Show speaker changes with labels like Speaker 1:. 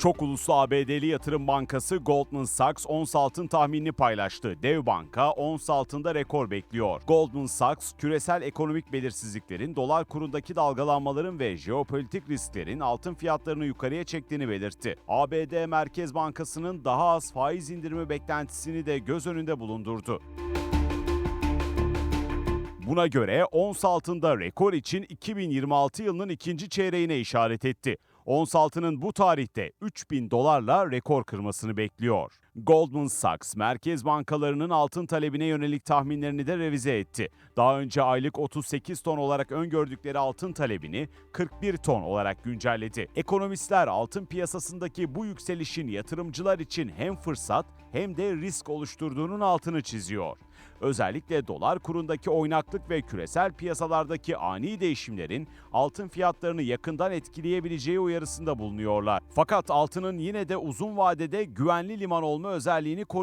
Speaker 1: Çok uluslu ABD'li yatırım bankası Goldman Sachs ons altın tahminini paylaştı. Dev banka ons altında rekor bekliyor. Goldman Sachs, küresel ekonomik belirsizliklerin, dolar kurundaki dalgalanmaların ve jeopolitik risklerin altın fiyatlarını yukarıya çektiğini belirtti. ABD Merkez Bankası'nın daha az faiz indirimi beklentisini de göz önünde bulundurdu. Buna göre ons altında rekor için 2026 yılının ikinci çeyreğine işaret etti. Ons altının bu tarihte 3000 dolarla rekor kırmasını bekliyor. Goldman Sachs, merkez bankalarının altın talebine yönelik tahminlerini de revize etti. Daha önce aylık 38 ton olarak öngördükleri altın talebini 41 ton olarak güncelledi. Ekonomistler altın piyasasındaki bu yükselişin yatırımcılar için hem fırsat hem de risk oluşturduğunun altını çiziyor. Özellikle dolar kurundaki oynaklık ve küresel piyasalardaki ani değişimlerin altın fiyatlarını yakından etkileyebileceği uyarısında bulunuyorlar. Fakat altının yine de uzun vadede güvenli liman olma özelliğini koruyacak.